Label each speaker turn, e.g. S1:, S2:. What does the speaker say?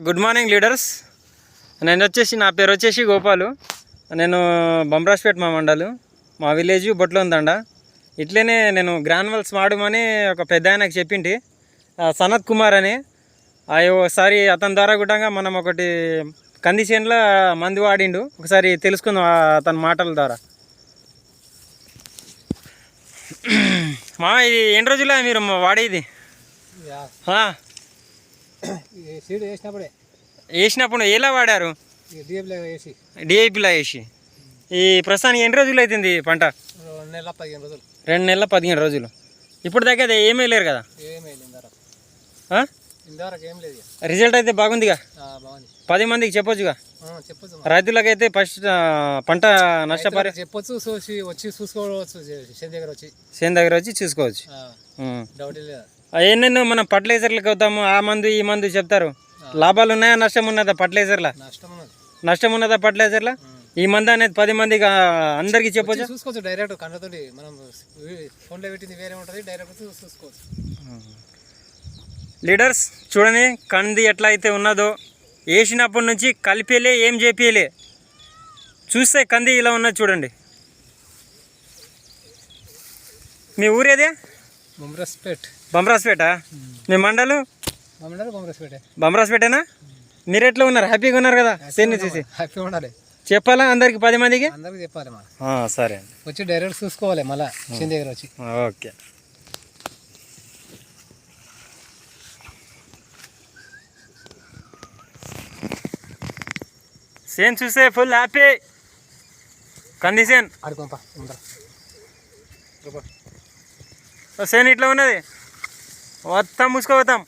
S1: Good morning leaders. నేను వచ్చేసి నా పేరు వచ్చేసి గోపాలు. నేను బంబ్రాస్పేట్ మా మండలు. మా విలేజ్ బొట్లో ఉందండ ఇట్లనే నేను గ్రాన్వల్స్ వాడమని ఒక పెద్ద ఆయనకు చెప్పింటి. సనత్ కుమార్ అని. ఒకసారి అతని ద్వారా కూడా మనం ఒకటి కంది చేనులో మందు వాడిండు. ఒకసారి తెలుసుకుందాం అతని మాటల ద్వారా. మా ఇది ఎన్ని రోజులు మీరు వాడేది?
S2: సీడ్ వేసినప్పుడే.
S1: వేసినప్పుడు ఎలా వాడారు? డిఐపిలో వేసి. ఈ ప్రస్తుతానికి ఎన్ని రోజులు అవుతుంది పంట?
S2: రెండు నెలల పదిహేను రోజులు.
S1: రెండు నెలల పదిహేను రోజులు. ఇప్పుడు దాకా అది ఏమీ లేరు కదా. రిజల్ట్ అయితే బాగుందిగా? పది మందికి చెప్పొచ్చుగా. రైతులకైతే ఫస్ట్ పంట నష్టపరి
S2: చెప్పొచ్చు చూసి వచ్చి చూసుకోవచ్చు చేను దగ్గర వచ్చి.
S1: చేను దగ్గర వచ్చి చూసుకోవచ్చు.
S2: డౌట్ లేదు.
S1: ఎన్నెన్నో మనం ఫర్టిలైజర్లకు అవుతాము ఆ మందు ఈ మందు చెప్తారు. లాభాలు ఉన్నాయా? నష్టం ఉన్నదా ఫర్టిలైజర్ల?
S2: నష్టం ఉన్నది.
S1: ఫర్టిలైజర్ల? ఈ మందు అనేది పది మందికి ఆ, అందరికీ చెప్పొచ్చు?
S2: వచ్చి చూసుకోవచ్చు డైరెక్ట్ కళ్ళతోటి మనం ఫోన్లో పెట్టింది వేరే ఉంటుంది డైరెక్ట్ వచ్చి చూసుకోవచ్చు.
S1: లీడర్స్ చూడండి కంది ఎట్లా అయితే ఉన్నదో వేసినప్పటి నుంచి కలిపేలే ఏం చేపియలే. చూస్తే కంది ఇలా ఉన్నది చూడండి. మీ ఊరేదే?
S2: బొమ్రస్పేట్.
S1: బంబ్రాస్పేట మీ మండలం?
S2: మమ్మల్ని బొమ్రస్పేటే.
S1: బంబ్రాస్పేటేనా మీరు ఎట్లా ఉన్నారు? హ్యాపీగా ఉన్నారు కదా సేన్ని చూసి.
S2: హ్యాపీ ఉండాలి.
S1: చెప్పాలా అందరికి పది మందికి?
S2: అందరికి చెప్పాలి మనం
S1: సరే.
S2: వచ్చి డైరెక్ట్ చూసుకోవాలి మళ్ళీ చేను దగ్గర వచ్చి.
S1: ఓకే. సేన్ చూస్తే ఫుల్ హ్యాపీ. కంది సేన్.
S2: ఆడుకోంపా
S1: సేన్ ఇట్లా ఉన్నది. మొత్తం మూసుకోపోతాం.